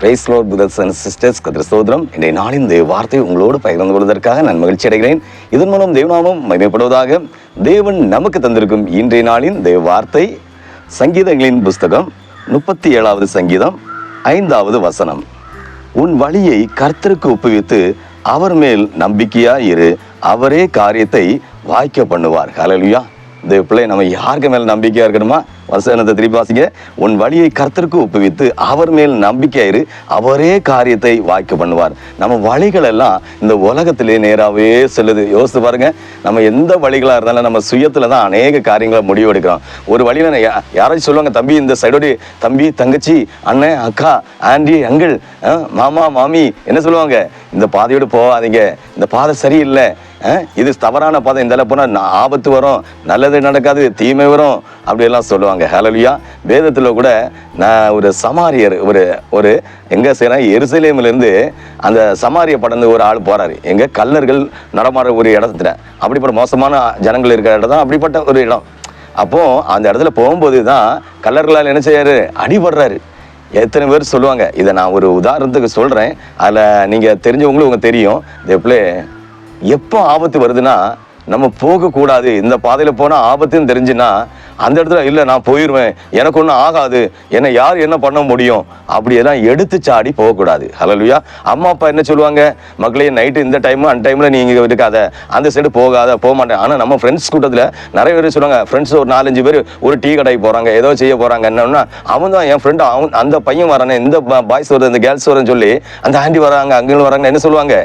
Praise lord brothers and sisters கதிர சோதரம் இன்றைய நாளின் தேவ வார்த்தை உங்களோடு பகிர்ந்து கொள்வதற்காக நான் மகிழ்ச்சி அடைகிறேன். இதன் மூலம் தேவநாமம் மகிமைப்படுவதாக தேவன் நமக்கு தந்திருக்கும் இன்றைய நாளின் தேவ வார்த்தை சங்கீதங்களின் புஸ்தகம் முப்பத்தி ஏழாவது சங்கீதம் ஐந்தாவது வசனம். உன் வழியை கர்த்தருக்கு ஒப்புவித்து அவர் மேல் நம்பிக்கையாக இரு அவரே காரியத்தை வாய்க்க பண்ணுவார். ஹalleluya இந்த பிள்ளை நம்ம யாருக்கு மேல நம்பிக்கையா இருக்கணுமா? வசனத்தை திருப்பி வாசிங்க உன் வழியை கர்த்தருக்கு ஒப்புவித்து அவர் மேல் நம்பிக்கையாயிரு அவரே காரியத்தை வாய்க்க பண்ணுவார். நம்ம வழிகள் எல்லாம் இந்த உலகத்திலே நேராகவே செல்லுது. யோசித்து பாருங்க. நம்ம எந்த வழிகளா இருந்தாலும் நம்ம சுயத்துல தான் அநேக காரியங்களை முடிவு எடுக்கிறோம் ஒரு வழியில நான் யா- யாராச்சும் சொல்லுவாங்க தம்பி இந்த சைடோடி தம்பி தங்கச்சி அண்ணன் அக்கா ஆண்டி அங்கிள் மாமா மாமி என்ன சொல்லுவாங்க? இந்த பாதையோடு போகாதீங்க. இந்த பாதை சரியில்லை. இது தவறான பாதை. இந்த போனால் ஆபத்து வரும் நல்லது நடக்காது தீமை வரும் அப்படியெல்லாம் சொல்லுவாங்க. ஹலலியா வேதத்தில் கூட நான் ஒரு சமாரியர் ஒரு ஒரு எங்கே செய்கிறேன் எருசலேமிலேருந்து அந்த சமாரிய படந்து ஒரு ஆள் போகிறாரு எங்கே கல்லர்கள் நடமாடுற ஒரு இடத்துல. அப்படிப்பட்ட மோசமான ஜனங்கள் இருக்கிற இடம் தான் அப்படிப்பட்ட ஒரு இடம். அப்போது அந்த இடத்துல போகும்போது தான் கல்லர்களால் என்ன செய்யாரு அடிபடுறாரு. எத்தனை பேர் சொல்லுவாங்க? இதை நான் ஒரு உதாரணத்துக்கு சொல்கிறேன் அதில் நீங்கள் தெரிஞ்சவங்களும் உங்களுக்கு தெரியும் எப்பலே எப்போ ஆபத்து வருதுன்னா நம்ம போகக்கூடாது. இந்த பாதையில் போனால் ஆபத்துன்னு தெரிஞ்சுன்னா அந்த இடத்துல இல்லை நான் போயிடுவேன் எனக்கு ஒன்றும் ஆகாது. என்னை யார் என்ன பண்ண முடியும்? அப்படியெல்லாம் எடுத்து சாடி போகக்கூடாது. ஹலலுயா அம்மா அப்பா என்ன சொல்லுவாங்க? மக்களே நைட்டு இந்த டைமு அந்த டைமில் நீங்கள் இருக்காத. அந்த சைடு போகாத போக மாட்டேன். ஆனால் நம்ம ஃப்ரெண்ட்ஸ் கூட்டத்தில் நிறைய பேர் சொல்லுவாங்க ஃப்ரெண்ட்ஸ் ஒரு நாலஞ்சு பேர் ஒரு டீ கடைக்கு போகிறாங்க ஏதோ செய்ய போகிறாங்க என்னன்னா அவன் தான் என் ஃப்ரெண்டு அவன் அந்த பையன் வரானே இந்த பாய்ஸ் வருது இந்த கேர்ள்ஸ் வருதுன்னு சொல்லி அந்த ஆண்டி வராங்க அங்கே வராங்க என்ன சொல்லுவாங்க?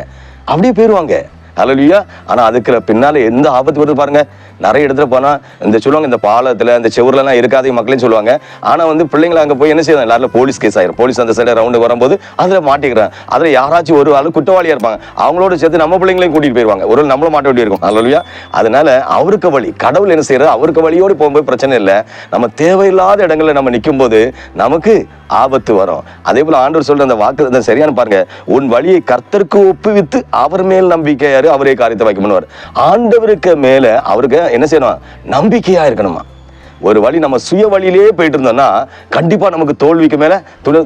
அப்படியே போயிடுவாங்க ஹalleluya ஆனா அதுக்கு பின்னால எந்த ஆபத்து வருது பாருங்க. நிறைய இடத்துல போனால் இந்த சொல்லுவாங்க இந்த பாலத்தில் இந்த செவுர்ல இருக்காது மக்களையும் சொல்லுவாங்க. ஆனால் வந்து பிள்ளைங்களை அங்கே போய் என்ன செய்யணும் எல்லாரும் போலீஸ் கேஸ் ஆயிரும். போலீஸ் அந்த சைடு ரவுண்டு வரும்போது அதில் மாட்டிக்கிறாங்க. அதில் யாராச்சும் ஒரு ஆள் குற்றவாளியாக இருப்பாங்க. அவங்களோட சேர்த்து நம்ம பிள்ளைங்களையும் கூட்டிகிட்டு போயிடுவாங்க ஒரு நம்மளும் மாட்ட வேண்டியிருக்கும் அதுலையா அதனால அவருக்கு வழி கடவுள் என்ன செய்யறது அவருக்கு வழியோடு போகும்போது பிரச்சனை இல்லை. நம்ம தேவையில்லாத இடங்களில் நம்ம நிற்கும் போது நமக்கு ஆபத்து வரும். அதே போல் ஆண்டவர் சொல்ற அந்த வாக்கு அந்த சரியான பாருங்க. உன் வழியை கர்த்தருக்கு ஒப்புவித்து அவர் மேல் நம்பிக்கையாரு அவரே காரியத்தை வைக்க ஆண்டவருக்கு மேல அவருக்கு என்ன செய்யணும்? நம்பிக்கையா இருக்கணுமா? ஒரு வழி நம்ம சுய வழியிலேயே போயிட்டு இருந்தோம்னா கண்டிப்பாக நமக்கு தோல்விக்கு மேலே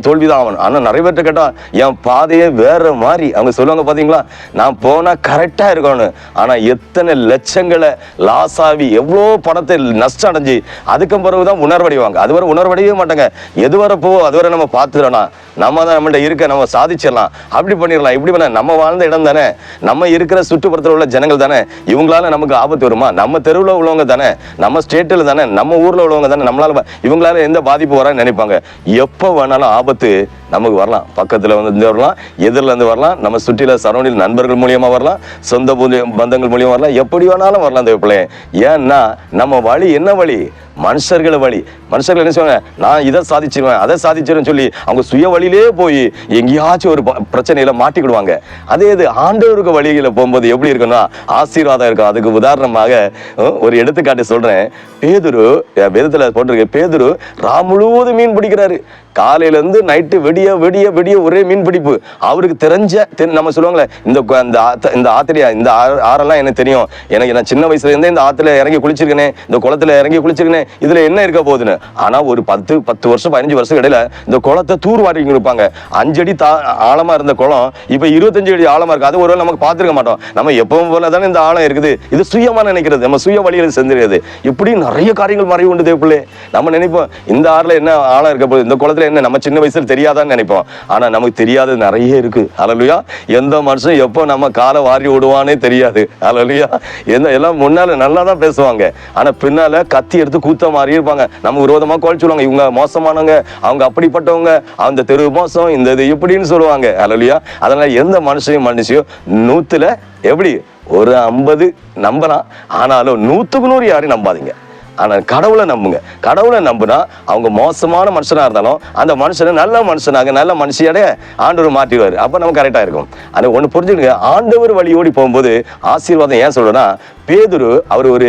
தோல்வி தான் ஆகணும். ஆனால் நிறைய பேர்ட்ட கேட்டால் என் பாதையே வேற மாதிரி. அவங்க சொல்லுவாங்க பார்த்தீங்களா நான் போனால் கரெக்டாக இருக்கணும். ஆனால் எத்தனை லட்சங்களை லாஸ் ஆகி எவ்வளோ பணத்தை நஷ்டம் அடைஞ்சு அதுக்கு பிறகுதான் உணர்வடைவாங்க. அதுவரை உணர்வடையவே மாட்டாங்க. எதுவரை போவோ அதுவரை நம்ம பார்த்துடலாம். நம்ம தான் நம்மள்ட்ட இருக்க நம்ம சாதிச்சிடலாம். அப்படி பண்ணிடலாம். இப்படி பண்ண நம்ம வாழ்ந்த இடம் தானே. நம்ம இருக்கிற சுற்றுப்புறத்தில் உள்ள ஜனங்கள் தானே. இவங்களால நமக்கு ஆபத்து வருமா? நம்ம தெருவில் உள்ளவங்க தானே. நம்ம ஸ்டேட்டில் தானே. நம்ம ஊர்ல உள்ளவங்க தானே நம்மளால இவங்களால எந்த பாதிப்பு வரான்னு நினைப்பாங்க. எப்போ வேணாலும் ஆபத்து நமக்கு வரலாம். பக்கத்தில் வந்து இருந்து வரலாம். எதிரில் இருந்து வரலாம். நம்ம சுற்றில சரௌண்டில் நண்பர்கள் மூலியமாக வரலாம். சொந்த பந்தங்கள் மூலியமாக வரலாம். எப்படி வேணாலும் வரலாம் அந்த பிள்ளை ஏன்னா நம்ம வழி என்ன வழி? மனுஷர்கள் வழி. மனுஷர்கள் என்ன சொல்லுவாங்க? நான் இதை சாதிச்சிருவேன் அதை சாதிச்சிருவேன் சொல்லி அவங்க சுய வழியிலே போய் எங்கேயாச்சும் ஒரு ப- மாட்டிக்கிடுவாங்க. அதே இது ஆண்டவருக்கு வழியில போகும்போது எப்படி இருக்குன்னா ஆசீர்வாதம் இருக்கும். அதுக்கு உதாரணமாக ஒரு எடுத்துக்காட்டு சொல்கிறேன் பேதுரு விதத்தில் வேதத்துல போட்டிருக்கு. பேதுரு ரா முழுவதும் மீன் பிடிக்கிறாரு. காலையிலேருந்து நைட்டு வெடிய வெடிய விடிய ஒரே மீன் பிடிப்பு. அவருக்கு தெரிஞ்ச நம்ம சொல்லுவாங்களே இந்த இந்த ஆத்த இந்த ஆத்திரியா இந்த ஆறு- ஆறெல்லாம் எனக்கு தெரியும். எனக்கு நான் சின்ன வயசுலேருந்தே இந்த ஆற்றுல இறங்கி குளிச்சிருக்கேனே இந்த குளத்துல இறங்கி குளிச்சிருக்கேனே இதில் என்ன இருக்க போகுதுன்னு. ஆனால் ஒரு பத்து பத்து வருஷம் பதினஞ்சு வருஷம் இடையில இந்த குளத்தை தூர் வாரி இருப்பாங்க. அஞ்சு அடி தா ஆழமாக இருந்த குளம் இப்போ இருபத்தஞ்சு அடி ஆழமாக இருக்குது அது ஒருவேளை நமக்கு பார்த்துருக்க மாட்டோம். நம்ம எப்பவும் போல தானே இந்த ஆழம் இருக்குது. இது சுயமாக நினைக்கிறது. நம்ம சுய வழியில் செஞ்சிருக்கிறது இப்படி நிறைய காரியங்கள் மறைவு உண்டு தேவப்பிள்ளை. நம்ம நினைப்போம் இந்த ஆறில் என்ன ஆழம் இருக்க போகுது? இந்த குளத்துல என்ன நம்ம சின்ன வயசுல தெரியாதான்னு நினைப்போம். ஆனா நமக்கு தெரியாதது நிறைய இருக்கு. அலலுயா. எந்த மனுஷன் எப்போ நம்ம காலை வாரி விடுவானே தெரியாது. அலலுயா. எந்த எல்லாம் முன்னால நல்லா தான் பேசுவாங்க. ஆனா பின்னால கத்தி எடுத்து கூத்த மாறி இருப்பாங்க. நம்ம விரோதமாக குழல் சொல்லுவாங்க இவங்க மோசமானவங்க அவங்க அப்படிப்பட்டவங்க அந்த தெரு மோசம் இந்த இது இப்படின்னு சொல்லுவாங்க. அலலுயா. அதனால எந்த மனுஷனையும் மனுஷையும் நூத்துல எப்படி? ஒரு ஐம்பது நம்பலாம். ஆனாலும் நூற்றுக்கு நூறு யாரையும் நம்பாதீங்க. ஆனால் கடவுளை நம்புங்க. கடவுளை நம்புனா அவங்க மோசமான மனுஷனாக இருந்தாலும் அந்த மனுஷனை நல்ல மனுஷனாக நல்ல மனுஷியோட ஆண்டவர் மாற்றிடுவார். அப்போ நம்ம கரெக்டாக இருக்கும். ஆனால் ஒன்று புரிஞ்சுக்கோங்க. ஆண்டவர் வழியோடி போகும்போது ஆசீர்வாதம் ஏன் சொல்கிறேன்னா பேதுரு அவர் ஒரு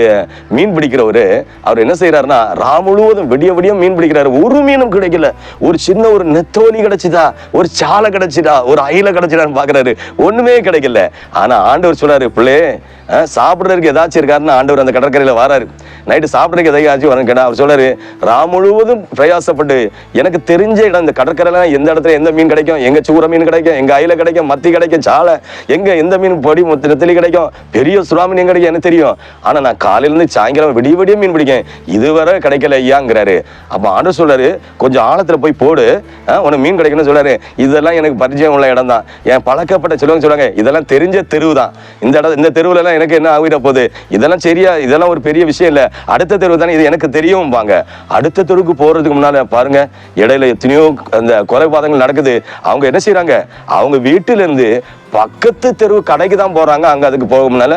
மீன் பிடிக்கிறவர். அவர் என்ன செய்கிறாருன்னா ரா முழுவதும் விடிய விடிய மீன் பிடிக்கிறாரு. ஒரு மீனும் கிடைக்கல. ஒரு சின்ன ஒரு நெத்தோலி கிடைச்சிதா? ஒரு சாலை கிடைச்சிதா? ஒரு அயில கிடைச்சிடான்னு பார்க்குறாரு ஒன்றுமே கிடைக்கல. ஆனால் ஆண்டவர் சொல்கிறாரு பிள்ளை சாப்பிட்றதுக்கு ஏதாச்சும் இருக்காருன்னு ஆண்டவர் அந்த கடற்கரையில் வராரு. நைட்டு சாப்பிட்றதுக்கு எதையாச்சும் வரணும் கேட்டா அவர் சொல்றாரு ராம் முழுவதும் பிரயாசப்பட்டு எனக்கு தெரிஞ்ச இடம் இந்த கடற்கரைலாம் எந்த இடத்துல எந்த மீன் கிடைக்கும் எங்கள் சூற மீன் கிடைக்கும் எங்கள் அயில கிடைக்கும் மத்தி கிடைக்கும் சாலை எங்கே எந்த மீன் பொடி முத்து நெத்திலி கிடைக்கும் பெரிய சுறா மீன் எங்க கிடைக்கும் எனக்கு தெரியும். ஆனால் நான் காலையிலேருந்து சாயங்காலம் விடிய விடிய மீன் பிடிக்கேன். இதுவரை கிடைக்கல ஐயாங்கிறாரு. அப்போ ஆண்டு சொல்றாரு கொஞ்சம் ஆழத்தில் போய் போடு. உனக்கு மீன் கிடைக்கணும்னு சொல்றாரு. இதெல்லாம் எனக்கு பரிச்சயம் உள்ள இடம் தான் என் பழக்கப்பட்ட சொல்லுவாங்க சொல்லுவாங்க இதெல்லாம் தெரிஞ்ச தெருவு தான் இந்த இடம் இந்த தெருவுலலாம் எனக்கு என்ன ஆகிட போகுது? இதெல்லாம் சரியா இதெல்லாம் ஒரு பெரிய விஷயம் இல்லை. அடுத்த தெருவு தானே இது எனக்கு தெரியும் வாங்க அடுத்த தெருவுக்கு போறதுக்கு முன்னால பாருங்க இடையில எத்தனையோ அந்த குறைபாதங்கள் நடக்குது. அவங்க என்ன செய்கிறாங்க அவங்க வீட்டுல இருந்து பக்கத்து தெருவு கடைக்கு தான் போறாங்க அங்க அதுக்கு போக முன்னால.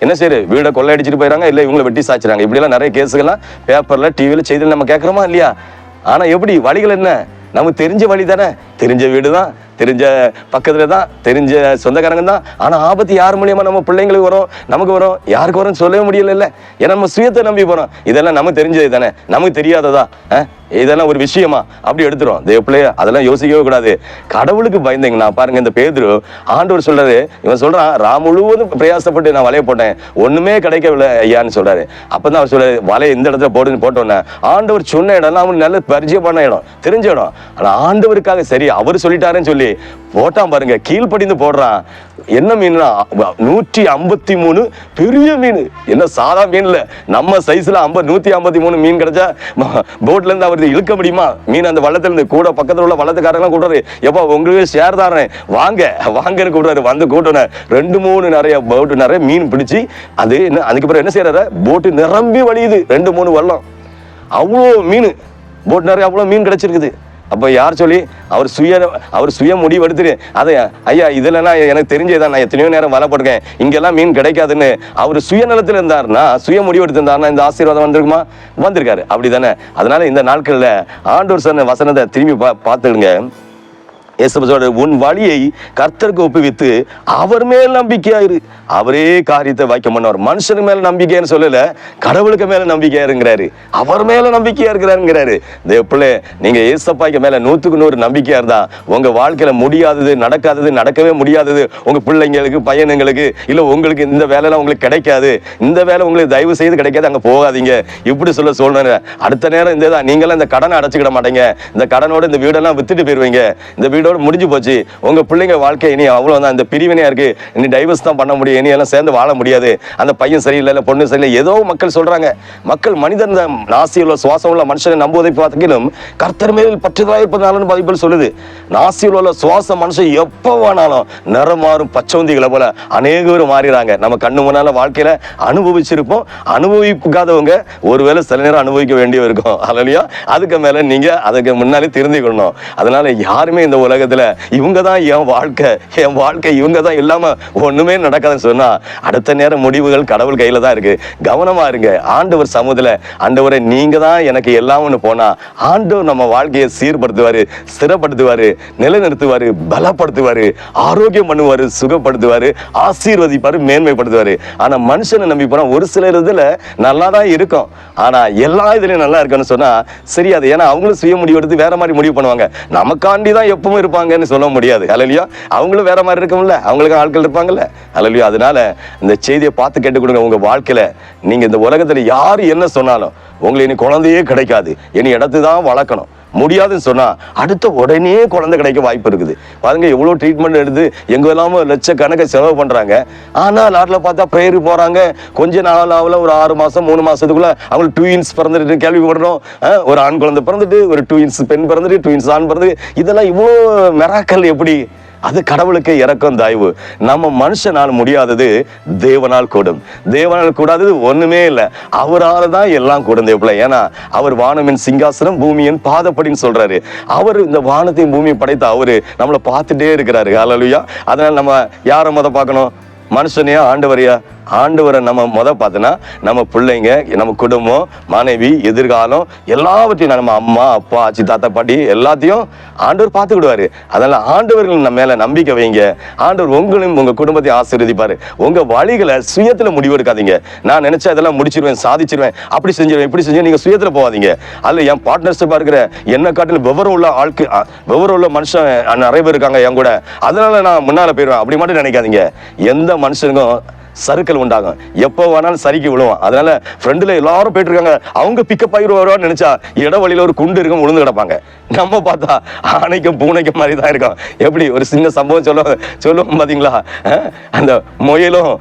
என்ன செய்யுது வீடை கொள்ளையடிச்சிட்டு போயிடறாங்க இல்லை இவங்களை வெட்டி சாய்ச்சிறாங்க. இப்படிலாம் நிறைய கேஸுகள்லாம் பேப்பர்ல டிவியில் செய்தியில் நம்ம கேட்குறோமா இல்லையா? ஆனா எப்படி? வழிகள் என்ன? நமக்கு தெரிஞ்ச வழி தானே? தெரிஞ்ச வீடு தான். தெரிஞ்ச பக்கத்தில் தான் தெரிஞ்ச சொந்தக்காரங்க தான். ஆனால் ஆபத்து யார் மூலியமா நம்ம பிள்ளைங்களுக்கு வரும் நமக்கு வரும் யாருக்கு வரும் சொல்லவே முடியல ஏன்னா நம்ம சுயத்தை நம்பி போகிறோம் இதெல்லாம் நமக்கு தெரிஞ்சது தானே நமக்கு தெரியாததா? ஆ? இதெல்லாம் ஒரு விஷயமா? அப்படி எடுத்துரும். தேவப்பிள்ளைய அதெல்லாம் யோசிக்கவே கூடாது. கடவுளுக்கு பயந்தீங்கன்னா பாருங்க இந்த பேதுரு ஆண்டவர் சொல்றாரு இவன் சொல்றான் ரா முழுவதும் பிரயாசப்பட்டு நான் வலைய போட்டேன். ஒண்ணுமே கிடைக்கவில்லை ஐயான்னு சொல்றாரு. அப்பதான் அவர் சொல்றாரு வலையை இந்த இடத்துல போடுன்னு போட்டோன்னே. ஆண்டவர் சொன்ன இடம் அவனுக்கு நல்ல பரிச்சயமான இடம் தெரிஞ்ச இடம். ஆனா ஆண்டவருக்காக சரி அவர் சொல்லிட்டாருன்னு சொல்லி போட்டான் பாருங்க கீழ்ப்படிந்து போடுறான். என்ன மீன்னா நூற்றி ஐம்பத்தி மூணு பெரிய மீன். என்ன சாதா மீன் இல்ல. நம்ம சைஸ்ல ஐம்பது நூத்தி ஐம்பத்தி மூணு மீன் கிடைச்சா போட்ல இருந்து அவர் இழுக்க முடியுமா? மீன் அந்த வள்ளத்திலிருந்து கூட பக்கத்தில் உள்ள வள்ளத்துக்காரங்களாம் கூட்டுறாரு எப்போ உங்களுக்கு ஷேர் தாரேன். வாங்க வாங்கன்னு கூட்டுறாரு. வந்து கூட்டணும் ரெண்டு மூணு நிறைய போட்டு நிறைய மீன் பிடிச்சி அது என்ன அதுக்கப்புறம் என்ன செய்யறாரு போட்டு நிரம்பி வழியுது. ரெண்டு மூணு வள்ளம். அவ்வளோ மீன். போட்டு நிறைய அவ்வளோ மீன் கிடைச்சிருக்குது. அப்போ யார் சொல்லி? அவர் சுய அவர் சுய முடிவு எடுத்துட்டு அதை ஐயா இதெல்லாம் எனக்கு தெரிஞ்சதுதான். நான் எத்தனையோ நேரம் வலை போட்டிருக்கேன். இங்கெல்லாம் மீன் கிடைக்காதுன்னு அவர் சுயநலத்தில் இருந்தாருன்னா சுய முடிவு எடுத்திருந்தாருன்னா இந்த ஆசீர்வாதம் வந்திருக்குமா? வந்திருக்காரு. அப்படிதானே. அதனால இந்த நாட்களில் ஆண்டூர் சொன்ன வசனத்தை திரும்பி பா பார்த்துடுங்க. உன் வழியை கர்த்தருக்கு ஒப்புவித்து அவர் மேல் நம்பிக்கையாயிரு அவரே காரியத்தை வாய்க்க பண்ணவர் மனுஷனுக்கு மேல நம்பிக்கைன்னு சொல்லல கடவுளுக்கு மேல நம்பிக்கையா இருக்கிறாரு அவர் மேல நம்பிக்கையா இருக்கிறாருங்கிறாரு. பிள்ளை நீங்க ஏசப்பாய்க்கு மேல நூத்துக்கு நூறு நம்பிக்கையா இருந்தா உங்க வாழ்க்கையில முடியாதது நடக்காதது நடக்கவே முடியாதது உங்க பிள்ளைங்களுக்கு பையனுங்களுக்கு இல்ல உங்களுக்கு இந்த வேலைலாம் உங்களுக்கு கிடைக்காது இந்த வேலை உங்களுக்கு தயவு செய்து கிடைக்காது அங்க போகாதீங்க. இப்படி சொல்ல சொல்றேன் அடுத்த நேரம் இந்த நீங்களாம் இந்த கடனை அடைச்சிக்கிட மாட்டீங்க. இந்த கடனோட இந்த வீடெல்லாம் வித்துட்டு போயிருவீங்க. இந்த வீடோட இதோட முடிஞ்சு போச்சு. உங்க பிள்ளைங்க வாழ்க்கை இனி அவ்வளவுதான். அந்த பிரிவினையா இருக்கு. இனி டைவர்ஸ் தான் பண்ண முடியும். இனி எல்லாம் சேர்ந்து வாழ முடியாது. அந்த பையன் சரியில்லை இல்ல பொண்ணு சரியில்லை. ஏதோ மக்கள் சொல்றாங்க. மக்கள் மனிதன் தான். நாசி உள்ள சுவாசம் உள்ள மனுஷனை நம்புவதை பார்த்திலும் கர்த்தர் மேல் பற்றுதலாக இருப்பதாலும் பதிப்பில் சொல்லுது. நாசியில் உள்ள சுவாச மனுஷன் எப்போ வேணாலும் நிறம் மாறும் பச்சவந்திகளை போல அநேகரும் மாறிடுறாங்க நம்ம கண்ணு முன்னால வாழ்க்கையில அனுபவிச்சிருப்போம். அனுபவிக்காதவங்க ஒருவேளை சில நேரம் அனுபவிக்க வேண்டிய இருக்கும் அல்லையா? அதுக்கு மேல நீங்க அதுக்கு முன்னாலே திருந்திக்கணும் அதனால யாருமே இந்த உலக உலகத்தில் இவங்க தான் என் வாழ்க்கை என் வாழ்க்கை இவங்க தான் இல்லாமல் ஒன்றுமே நடக்காதுன்னு சொன்னால் அடுத்த நேரம் முடிவுகள் கடவுள் கையில் தான் இருக்குது கவனமாக இருங்க. ஆண்டவர் சமூகத்தில் ஆண்டவரை நீங்கள் தான் எனக்கு எல்லாம்னு போனால் ஆண்டவர் நம்ம வாழ்க்கையை சீர்படுத்துவார் ஸ்திரப்படுத்துவார் நிலைநிறுத்துவார் பலப்படுத்துவார் ஆரோக்கியம் பண்ணுவார் சுகப்படுத்துவார் ஆசீர்வதிப்பார் மேன்மைப்படுத்துவார். ஆனால் மனுஷனை நம்பி போனால் ஒரு சிலர் இதில் நல்லா தான் இருக்கும். ஆனால் எல்லா இதுலயும் நல்லா இருக்குன்னு சொன்னால் சரியாது. ஏன்னா அவங்களும் சுய முடிவு எடுத்து வேற மாதிரி முடிவு பண்ணுவாங்க. நமக்காண்டி தான் எப்பவும் இருப்பாங்கன்னு சொல்ல முடியாது. அலலியா அவங்களும் வேற மாதிரி இருக்கும்ல. அவங்களுக்கு ஆட்கள் இருப்பாங்கல்ல. அலலியா அதனால இந்த செய்தியை பார்த்து கேட்டு கொடுங்க உங்க வாழ்க்கையில. நீங்க இந்த உலகத்துல யாரு என்ன சொன்னாலும் உங்களுக்கு இனி குழந்தையே கிடைக்காது. இனி இடத்து தான் வளர்க்கணும். முடியாதுன்னு சொன்னால் அடுத்த உடனே குழந்தை கிடைக்க வாய்ப்பு இருக்குது. பாருங்க எவ்வளோ ட்ரீட்மெண்ட் எடுத்து எங்கே இல்லாமல் லட்சக்கணக்கை செலவு பண்ணுறாங்க ஆனால் நாட்டில் பார்த்தா ப்ரேயர் போகிறாங்க கொஞ்ச ஆகல ஒரு ஆறு மாதம் மூணு மாசத்துக்குள்ள அவங்களுக்கு இன்ஸ் பிறந்துட்டு கேள்விப்படுறோம் ஒரு ஆண் குழந்தை பிறந்துட்டு ஒரு டூ இன்ஸ் பெண் பிறந்துட்டு டூ இன்ஸ் ஆண் பிறந்து இதெல்லாம் இவ்வளோ மெராக்கல் எப்படி? அது கடவுளுக்கு இறக்கம் தாய்வு. நம்ம மனுஷனால் முடியாதது தேவனால் கூடும். தேவனால் கூடாதது ஒன்றுமே இல்லை. அவரால் தான் எல்லாம் கூடும் தேவப்பிள்ள. ஏன்னா அவர் வானமின் சிங்காசனம் பூமியின் பாதப்படின்னு சொல்கிறாரு அவர் இந்த வானத்தையும் பூமியும் படைத்த அவர் நம்மளை பார்த்துட்டே இருக்கிறாரு. அலலுயா அதனால் நம்ம யாரை முத பார்க்கணும்? மனுஷனையா? ஆண்டவரையா? ஆண்டவரை நம்ம முத பார்த்தோன்னா நம்ம பிள்ளைங்க நம்ம குடும்பம் மனைவி எதிர்காலம் எல்லாவற்றையும் நம்ம அம்மா அப்பா ஆச்சி தாத்தா பாட்டி எல்லாத்தையும் ஆண்டவர் பார்த்துக்கிடுவாரு. அதனால் ஆண்டவர்கள் நம்ம மேல நம்பிக்கை வைங்க. ஆண்டவர் உங்களையும் உங்க குடும்பத்தையும் ஆசீர்வதிப்பார். உங்கள் வழிகளை சுயத்தில் முடிவெடுக்காதீங்க. நான் நினச்சா இதெல்லாம் முடிச்சிருவேன் சாதிச்சிருவேன் அப்படி செஞ்சிருவேன் இப்படி செஞ்சு நீங்க சுயத்தில் போகாதீங்க. அதில் என் பார்ட்னர்ஷிப்பாக இருக்கிற என்ன காட்டிலும் விவரம் உள்ள ஆட்கு விவரம் உள்ள மனுஷன் நிறைய பேர் இருக்காங்க என் கூட. அதனால நான் முன்னால போயிடுவேன். அப்படி மட்டும் நினைக்காதீங்க. எந்த மனுஷனுக்கும் சறுக்கல் உண்டாகும். எப்போ வேணாலும் சறுக்கி விழுவான் அதனால ஃப்ரெண்டில் எல்லாரும் போயிட்டு இருக்காங்க அவங்க பிக்கப் ஆகி வருவான்னு நினைச்சா இடவழியில ஒரு குண்டு இருக்கும் விழுந்து கிடப்பாங்க. நம்ம பார்த்தா ஆணைக்கும் பூனைக்கும் மாதிரி தான் இருக்கும். எப்படி? ஒரு சின்ன சம்பவம் சொல்ல சொல்லுவோம் பார்த்தீங்களா அந்த முயலும்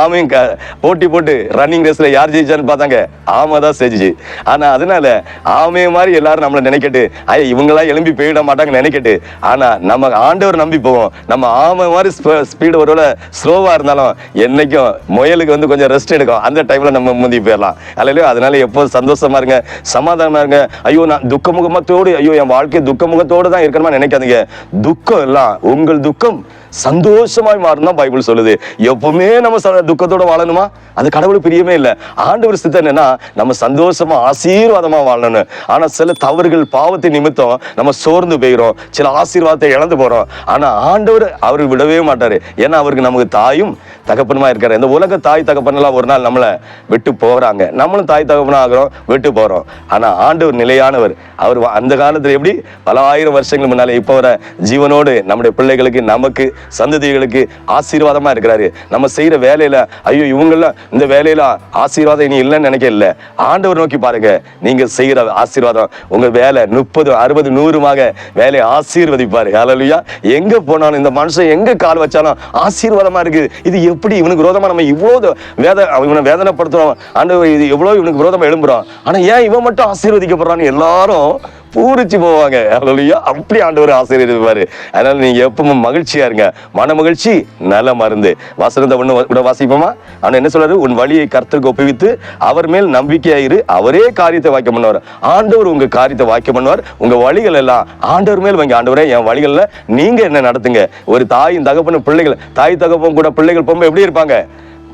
ஆமையும் க- போட்டி போட்டு ரன்னிங் ரேஸில் யார் ஜெயிச்சான்னு பார்த்தாங்க. ஆமை தான் செஞ்சுச்சு. ஆனால் அதனால ஆமையை மாதிரி எல்லாரும் நம்மளை நினைக்கட்டு ஐயா இவங்களாம் எழும்பி போயிட மாட்டாங்க நினைக்கட்டு. ஆனால் நம்ம ஆண்டவர் நம்பி போவோம். நம்ம ஆமை மாதிரி ஸ்பீடு ஒருவேளை ஸ்லோவாக இருந்தாலும் என்ன இன்னைக்கும் முயலுக்கு வந்து கொஞ்சம் ரெஸ்ட் எடுக்கும். அந்த டைம்ல நம்ம முந்தி போயிடலாம். அல்லையோ அதனால எப்போ சந்தோஷமா இருங்க. சமாதானமா இருங்க. ஐயோ நான் துக்கமுகமத்தோடு ஐயோ என் வாழ்க்கை துக்கமுகத்தோடு தான் இருக்கணுமா நினைக்காதீங்க. துக்கம் எல்லாம் உங்கள் துக்கம் சந்தோஷமாய் மாறும் தான் பைபிள் சொல்லுது. எப்பவுமே நம்ம துக்கத்தோட வாழணுமா? அது கடவுளுக்கு பிரியமே இல்லை. ஆண்டவர் சித்தம் என்னன்னா நம்ம சந்தோஷமா ஆசீர்வாதமா வாழணும். ஆனா சில தவறுகள் பாவத்தை நிமித்தம் நம்ம சோர்ந்து போயிடும் சில ஆசீர்வாதத்தை இழந்து போறோம். ஆனா ஆண்டவர் அவர் விடவே மாட்டாரு. ஏன்னா அவருக்கு நமக்கு தாயும் தகப்பனுமா இருக்காரு. இந்த உலக தாய் தகப்பனெல்லாம் ஒரு நாள் நம்மளை விட்டு போறாங்க. நம்மளும் தாய் தகப்பனா ஆகிறோம் விட்டு போறோம். ஆனா ஆண்டவர் நிலையானவர். அவர் வ- அந்த காலத்துல எப்படி? பல ஆயிரம் வருஷங்கள் முன்னாலே இப்போ வர ஜீவனோடு நம்முடைய பிள்ளைகளுக்கு நமக்கு சந்ததிகளுக்கு ஆசீர்வாதமா இருக்கிறாரு. நம்ம செய்யற வேலையில ஐயோ இவங்கெல்லாம் இந்த வேலையில ஆசீர்வாதம் இனி இல்லைன்னு நினைக்கல. ஆண்டவர் நோக்கி பாருங்க நீங்க செய்யற ஆசீர்வாதம் உங்க வேலை முப்பது அறுபது நூறுமாக வேலையை ஆசீர்வதிப்பாரு. ஹalleluya எங்க போனாலும் இந்த மனுஷன் எங்க கால் வச்சாலும் ஆசீர்வாதமா இருக்குது இது எப்படி இவனுக்கு விரோதமா நம்ம இவ்வளோ வேத இவனை வேதனைப்படுத்துறோம். ஆண்டவர் இது எவ்வளவு இவனுக்கு விரோதமா எழும்புறோம் ஆனா ஏன் இவன் மட்டும் ஆசீர்வதிக்கப்படுறான்னு எல்லாரும் பூரிச்சு போவாங்க. ஹalleluya அப்படி ஆண்டவர் ஆசீர்வதிப்பாரு அதனால நீங்க எப்பவும் மகிழ்ச்சியா இருங்க. மன மகிழ்ச்சி நல்ல மருந்து. வசனத்தை ஒண்ணு கூட வாசிப்போமா? ஆனா என்ன சொல்றாரு? உன் வழியை கர்த்தருக்கு ஒப்புவித்து அவர் மேல் நம்பிக்கையாயிரு அவரே காரியத்தை வாக்கியம் பண்ணுவார். ஆண்டவர் உங்க காரியத்தை வாக்கியம் பண்ணுவார். உங்க வழிகள் எல்லாம் ஆண்டவர் மேல் வாங்க. ஆண்டவரே என் வழிகள்ல நீங்க என்ன நடத்துங்க? ஒரு தாயின் தகப்பன பிள்ளைகள் தாய் தகப்பன் கூட பிள்ளைகள் போகும்போது எப்படி இருப்பாங்க?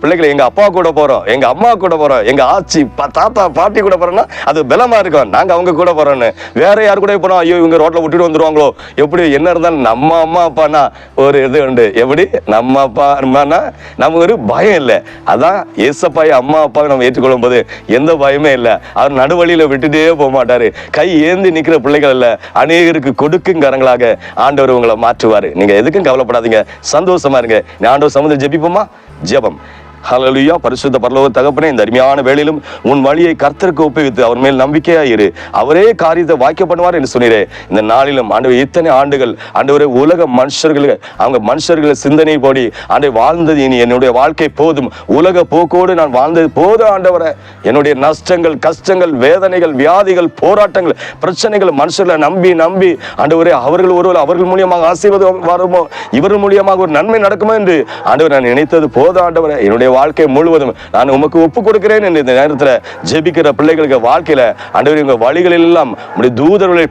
பிள்ளைகளை எங்கள் அப்பா கூட போகிறோம் எங்கள் அம்மா கூட போகிறோம் எங்கள் ஆச்சி பா- தாத்தா பாட்டி கூட போகிறோன்னா அது பலமாக இருக்கும். நாங்கள் அவங்க கூட போகிறோன்னு வேறு யார் கூட போறோம் ஐயோ இவங்க ரோட்டில் விட்டுட்டு வந்துடுவாங்களோ எப்படி என்ன இருந்தாலும் நம்ம அம்மா அப்பானா ஒரு இது உண்டு. எப்படி? நம்ம அப்பா அம்மானா நமக்கு ஒரு பயம் இல்லை. அதான் ஏசப்பாய் அம்மா அப்பாவை நம்ம ஏற்றுக்கொள்ளும் போது எந்த பயமே இல்லை. அவர் நடுவழியில் விட்டுட்டே போக மாட்டார். கை ஏந்தி நிற்கிற பிள்ளைகள் இல்லை அநேகருக்கு கொடுக்குங்கிறங்களாக ஆண்டவர் உங்களை மாற்றுவார். நீங்கள் எதுக்கும் கவலைப்படாதீங்க. சந்தோஷமா இருங்க. ஆண்டவர் சமுதிரம் ஜெபிப்போமா? ஜெபம். ஹalleluya பரிசுத்த பரலோக தகப்பனே இந்த அருமையான வேளையிலும் உன் வழியை கர்த்தருக்கு ஒப்புவித்து அவர் மேல் நம்பிக்கையா இரு. அவரே காரியத்தை வாக்கிய பண்ணுவார் என்று சொன்னீரே. இந்த நாளிலும் ஆண்டவர் இத்தனை ஆண்டுகள் ஆண்டவரே உலக மனுஷர்களுக்கு அவங்க மனுஷர்களை சிந்தனை போடி ஆண்டை வாழ்ந்தது இனி என்னுடைய வாழ்க்கை போதும். உலக போக்கோடு நான் வாழ்ந்தது போதும் ஆண்டவரை. என்னுடைய நஷ்டங்கள் கஷ்டங்கள் வேதனைகள் வியாதிகள் போராட்டங்கள் பிரச்சனைகள் மனுஷர்களை நம்பி நம்பி ஆண்டவரே அவர்கள் ஒருவர் அவர்கள் மூலியமாக ஆசீர்வாதம் வருமோ இவர்கள் மூலியமாக ஒரு நன்மை நடக்குமோ என்று ஆண்டவர் நான் நினைத்தது போதும் ஆண்டவரை. என்னுடைய வாழ்க்கை முழுவதும் நான் உமக்கு ஒப்பு கொடுக்கிறேன் என்று இந்த நேரத்தில் ஜெபிக்கிற பிள்ளைகளுக்கு வாழ்க்கையில ஆண்டவர் இவங்க வழிகளில் எல்லாம் உடைய தூதர்களை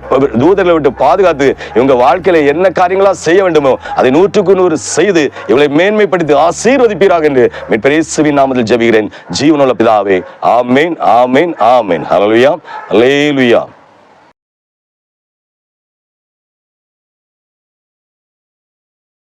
தூதர்களை விட்டு பாதுகாத்து இவங்க வாழ்க்கையில என்ன காரியங்களா செய்ய வேண்டுமோ அதை நூற்றுக்கு நூறு செய்து இவளை மேன்மைப்படுத்தி ஆசீர்வதிப்பீராக என்று மீட்பரேசுவின் நாமத்தில் ஜெபிக்கிறேன். ஜீவனுள்ள பிதாவே ஆமேன் ஆமேன் ஆமேன். ஹalleluya ஹalleluya